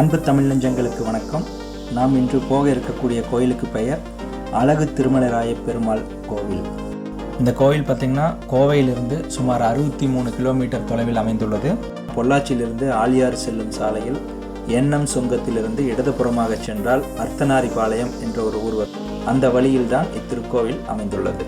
அன்பு தமிழ் நெஞ்சங்களுக்கு வணக்கம். நாம் இன்று போக இருக்கக்கூடிய கோயிலுக்கு பெயர் அழகு திருமலராய பெருமாள் கோவில். இந்த கோவில் பார்த்திங்கன்னா கோவையிலிருந்து சுமார் அறுபத்தி மூணு கிலோமீட்டர் தொலைவில் அமைந்துள்ளது. பொள்ளாச்சியிலிருந்து ஆலியார் செல்லும் சாலையில் எண்ணம் சுங்கத்திலிருந்து இடதுபுறமாக சென்றால் அர்த்தனாரிபாளையம் என்ற ஒரு ஊர் அந்த வழியில்தான் இத்திருக்கோவில் அமைந்துள்ளது.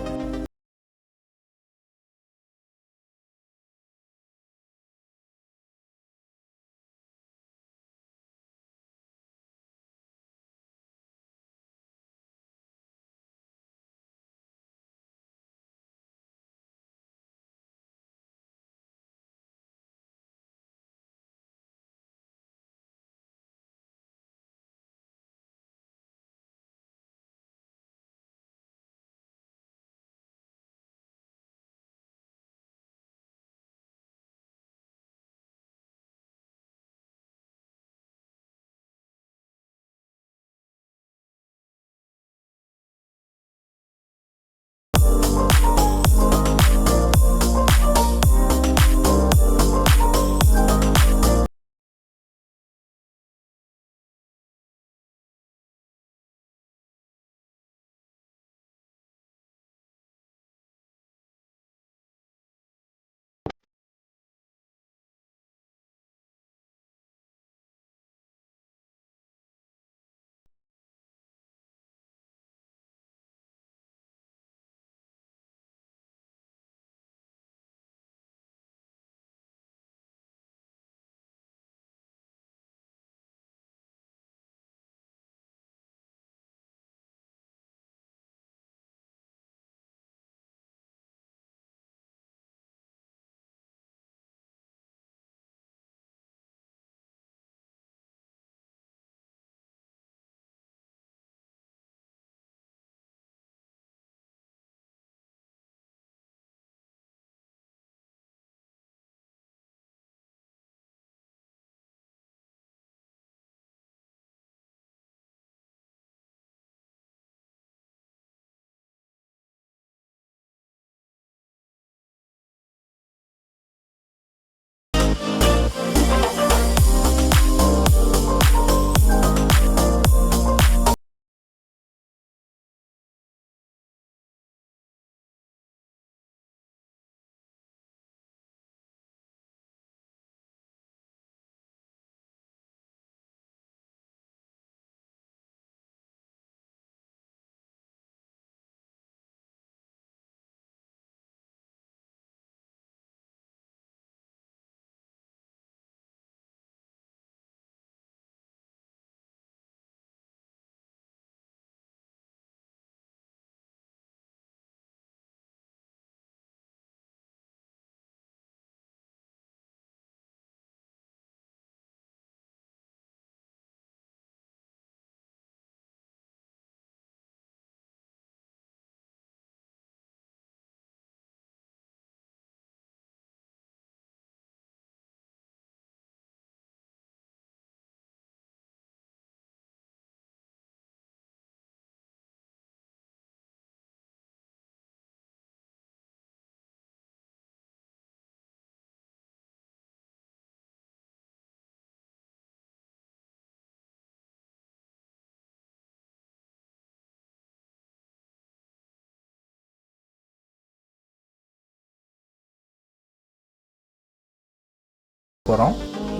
போகிறோம்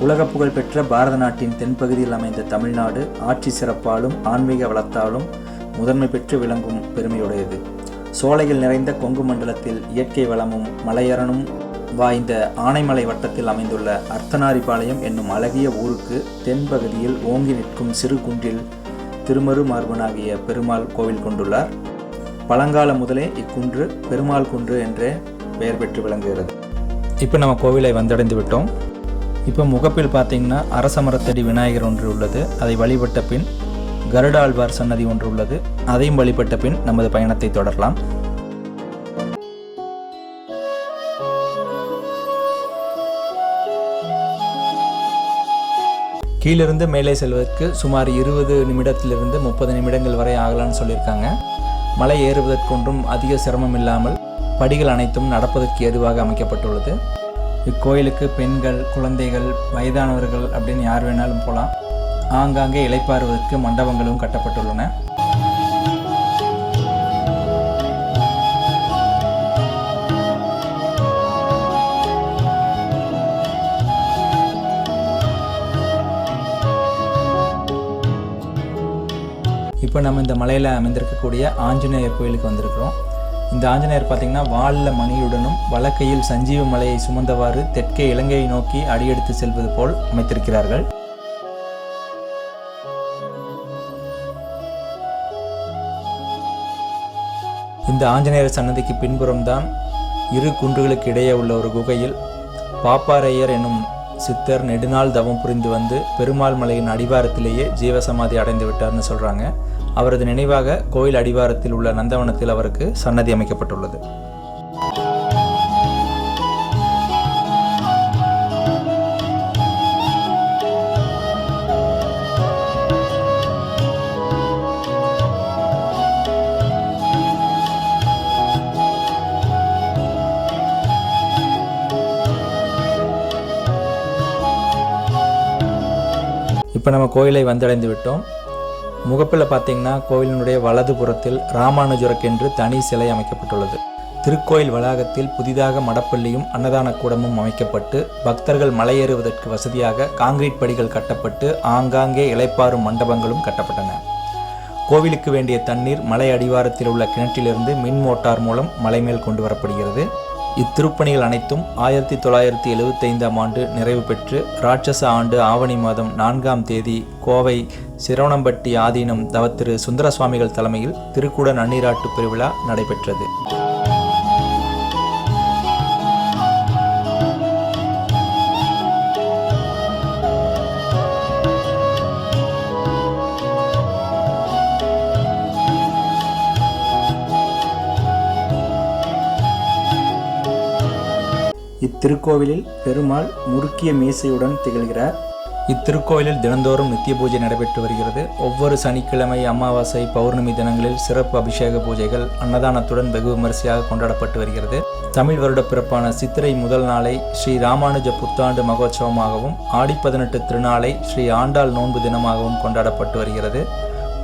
உலக புகழ்பெற்ற பாரத நாட்டின் தென்பகுதியில் அமைந்த தமிழ்நாடு ஆட்சி சிறப்பாலும் ஆன்மீக வளத்தாலும் முதன்மை பெற்று விளங்கும் பெருமையுடையது. சோலையில் நிறைந்த கொங்கு மண்டலத்தில் இயற்கை வளமும் மலையரணும் வாய்ந்த ஆனைமலை வட்டத்தில் அமைந்துள்ள அர்த்தநாரிபாளையம் என்னும் அழகிய ஊருக்கு தென்பகுதியில் ஓங்கி நிற்கும் சிறு குன்றில் திருமருமார்பனாகிய பெருமாள் கோவில் கொண்டுள்ளார். பழங்காலம் முதலே இக்குன்று பெருமாள் குன்று என்றே பெயர் பெற்று விளங்குகிறது. இப்போ நம்ம கோவிலை வந்தடைந்து விட்டோம். இப்போ முகப்பில் பார்த்தீங்கன்னா அரசமரத்தடி விநாயகர் ஒன்று உள்ளது. அதை வழிபட்ட பின் கருடாழ்வார் சன்னதி ஒன்று உள்ளது. அதையும் வழிபட்ட பின் நமது பயணத்தை தொடரலாம். கீழிருந்து மேலே செல்வதற்கு சுமார் இருபது நிமிடத்திலிருந்து முப்பது நிமிடங்கள் வரை ஆகலாம்னு சொல்லியிருக்காங்க. மலை ஏறுவதற்கொன்றும் அதிக சிரமம் இல்லாமல் படிகள் அனைத்தும் நடப்பதற்கு ஏதுவாக அமைக்கப்பட்டுள்ளது. இக்கோயிலுக்கு பெண்கள் குழந்தைகள் வயதானவர்கள் அப்படின்னு யார் வேணாலும் போகலாம் ஆங்காங்கே இலைப்பாறுவதற்கு மண்டபங்களும் கட்டப்பட்டுள்ளன. இப்போ நம்ம இந்த மலையில் அமைந்திருக்கக்கூடிய ஆஞ்சநேயர் கோயிலுக்கு வந்திருக்கிறோம். இந்த ஆஞ்சநேயர் பார்த்திங்கன்னா வாளில் மணியுடனும் வலக்கையில் சஞ்சீவ மலையை சுமந்தவாறு தெற்கே இலங்கையை நோக்கி அடியெடுத்து செல்வது போல் அமைத்திருக்கிறார்கள். இந்த ஆஞ்சநேயர் சன்னதிக்கு பின்புறம்தான் இரு குன்றுகளுக்கு இடையே உள்ள ஒரு குகையில் பாப்பாரையர் என்னும் சித்தர் நெடுநாள் தவம் புரிந்து வந்து பெருமாள் மலையின் அடிவாரத்திலேயே ஜீவசமாதி அடைந்து விட்டார்னு சொல்கிறாங்க அவரது நினைவாக கோயில் அடிவாரத்தில் உள்ள நந்தவனத்தில் அவருக்கு சன்னதி அமைக்கப்பட்டுள்ளது. இப்போ நம்ம கோயிலை வந்தடைந்து விட்டோம். முகப்பில் பார்த்தீங்கன்னா கோவிலினுடைய வலது புறத்தில் ராமானுஜருக்கென்று தனி சிலை அமைக்கப்பட்டுள்ளது. திருக்கோயில் வளாகத்தில் புதிதாக மடப்பள்ளியும் அன்னதான கூடமும் அமைக்கப்பட்டு பக்தர்கள் மலையேறுவதற்கு வசதியாக காங்கிரீட் படிகள் கட்டப்பட்டு ஆங்காங்கே இலைப்பாறும் மண்டபங்களும் கட்டப்பட்டன. கோவிலுக்கு வேண்டிய தண்ணீர் மலை அடிவாரத்தில் உள்ள கிணற்றிலிருந்து மின் மோட்டார் மூலம் மலை மேல் கொண்டு வரப்படுகிறது. இத்திருப்பணிகள் அனைத்தும் ஆயிரத்தி தொள்ளாயிரத்தி எழுவத்தைந்தாம் ஆண்டு நிறைவு பெற்று ராட்சச ஆண்டு ஆவணி மாதம் நான்காம் தேதி கோவை சிரவணம்பட்டி ஆதீனம் தவத்திரு சுந்தர சுவாமிகள் தலைமையில் திருக்குட நன்னீராட்டு பெருவிழா நடைபெற்றது. திருக்கோவிலில் பெருமாள் முறுக்கிய மீசையுடன் திகழ்கிறார். இத்திருக்கோயிலில் தினந்தோறும் நித்திய பூஜை நடைபெற்று வருகிறது. ஒவ்வொரு சனிக்கிழமை அமாவாசை பௌர்ணமி தினங்களில் சிறப்பு அபிஷேக பூஜைகள் அன்னதானத்துடன் வெகு விமரிசையாக கொண்டாடப்பட்டு வருகிறது. தமிழ் வருட பிறப்பான சித்திரை முதல் நாளை ஸ்ரீ ராமானுஜ புத்தாண்டு மகோத்சவமாகவும் ஆடி பதினெட்டு திருநாளை ஸ்ரீ ஆண்டாள் நோன்பு தினமாகவும் கொண்டாடப்பட்டு வருகிறது.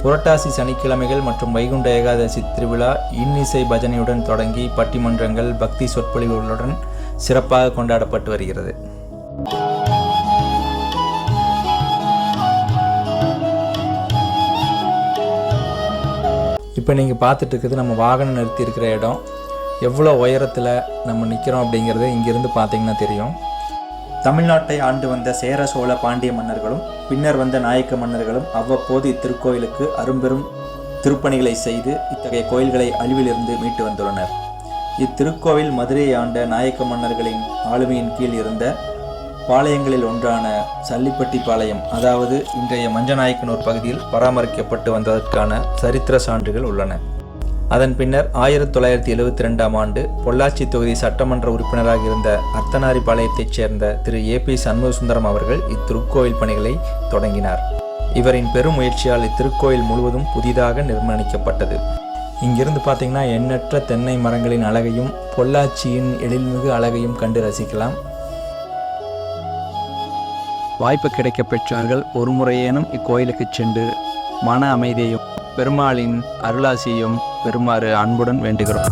புரட்டாசி சனிக்கிழமைகள் மற்றும் வைகுண்ட ஏகாதசி திருவிழா இன்னிசை பஜனையுடன் தொடங்கி பட்டிமன்றங்கள் பக்தி சொற்பொழிவுகளுடன் சிறப்பாக கொண்டாடப்பட்டு வருகிறது. இப்போ நீங்கள் பார்த்துட்டு இருக்குது நம்ம வாகனம் நிறுத்தி இருக்கிற இடம். எவ்வளோ உயரத்தில் நம்ம நிற்கிறோம் அப்படிங்கிறது இங்கேருந்து பார்த்தீங்கன்னா தெரியும். தமிழ்நாட்டை ஆண்டு வந்த சேர சோழ பாண்டிய மன்னர்களும் பின்னர் வந்த நாயக்க மன்னர்களும் அவ்வப்போது இத்திருக்கோயிலுக்கு அரும்பெரும் திருப்பணிகளை செய்து இத்தகைய கோயில்களை அழிவிலிருந்து மீட்டு வந்துள்ளனர். இத்திருக்கோவில் மதுரையை ஆண்ட நாயக்க மன்னர்களின் ஆளுமையின் கீழ் இருந்த பாளையங்களில் ஒன்றான சல்லிப்பட்டி பாளையம் அதாவது இன்றைய மஞ்சநாயக்கனூர் பகுதியில் பராமரிக்கப்பட்டு வந்ததற்கான சரித்திர சான்றுகள் உள்ளன. அதன் பின்னர் ஆயிரத்தி தொள்ளாயிரத்தி எழுவத்தி ரெண்டாம் ஆண்டு பொள்ளாச்சி தொகுதி சட்டமன்ற உறுப்பினராக இருந்த அர்த்தநாரிபாளையத்தைச் சேர்ந்த திரு ஏ பி சண்முகசுந்தரம் அவர்கள் இத்திருக்கோயில் பணிகளை தொடங்கினார். இவரின் பெரும் முயற்சியால் இத்திருக்கோயில் முழுவதும் புதிதாக நிர்மாணிக்கப்பட்டது. இங்கிருந்து பார்த்திங்கன்னா எண்ணற்ற தென்னை மரங்களின் அழகையும் பொள்ளாச்சியின் எழில்மிகு அழகையும் கண்டு ரசிக்கலாம். வாய்ப்பு கிடைக்க பெற்றவர்கள் ஒரு முறையேனும் இக்கோயிலுக்கு சென்று மன அமைதியையும் பெருமாளின் அருளாசியையும் பெருமாறு அன்புடன் வேண்டுகிறோம்.